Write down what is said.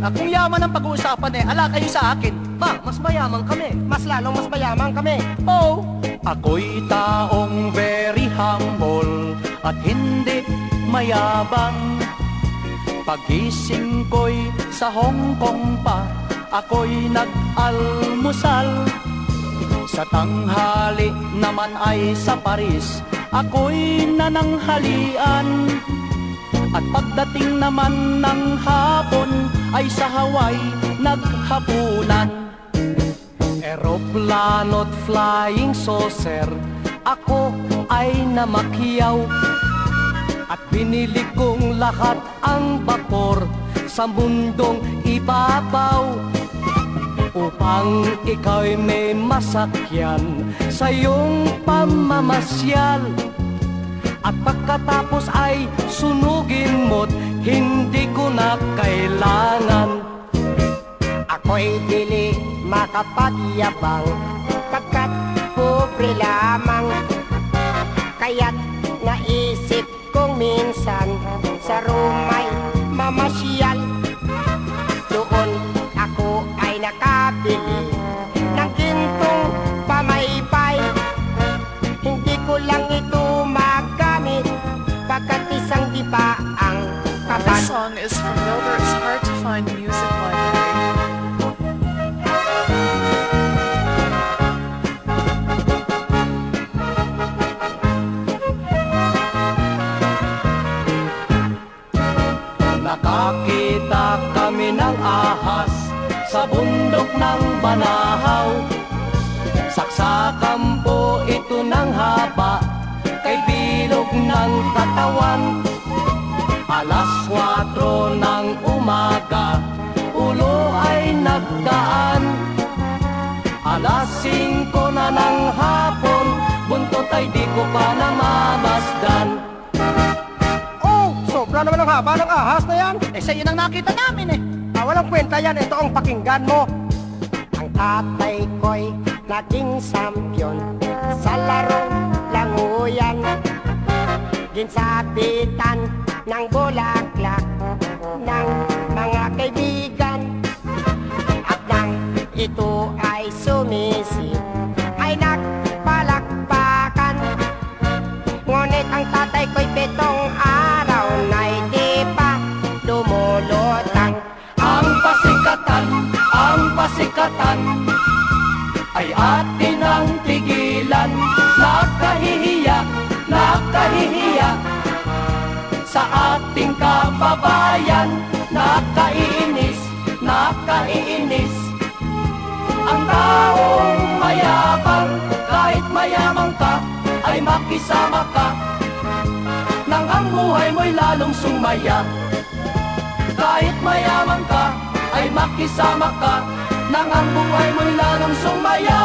naman ang pag-uusapan eh. Ala kayo sa akin. Ba, mas mayaman kami. Mas lalong mas mayaman kami. Oh, ako'y taong very humble at hindi mayabang. Pagising ko'y sa Hong Kong pa, ako'y nag-almusal. Sa tanghali naman ay sa Paris, ako'y nananghalian. At pagdating naman ng hapon ay sa Hawaii naghapunan. Eroplano't flying saucer Ako ay namakyaw At binili kong lahat ang bakor Sa mundong ibabaw. Upang ikaw'y may masakyan Sa iyong pamamasyal. At pagkatapos ay sunugin mo't Hindi ko na kailangan. Ako'y dili makapagyabang Pagkat pobre lamang. Kaya't naisip kong minsan Sa rumay mamasyal This song is from Gilbert's Hard to Find Music Library. Nakakita kami ng ahas sa bundok ng Banahaw. Saksakan po ito ng haba kay bilog ng katawan. Alas pa namamasdan Oh, sobra naman ang haba ng ahas na yan. Eh sa ang nakita namin eh Ah, walang kwenta yan. Ito ang pakinggan mo. Ang tatay ko'y naging sampyon sa larong languyan. Ginsabitan ng bulaklak ng pasikatan Ay atin ang tigilan. Nakahihiya, nakahihiya. Sa ating kababayan Nakaiinis, nakaiinis. Ang taong mayabang Kahit mayamang ka Ay makisama ka. Nang ang buhay mo'y lalong sumaya. Kahit mayaman ka, ay makisama ka nang ang buhay mo'y lalong sumaya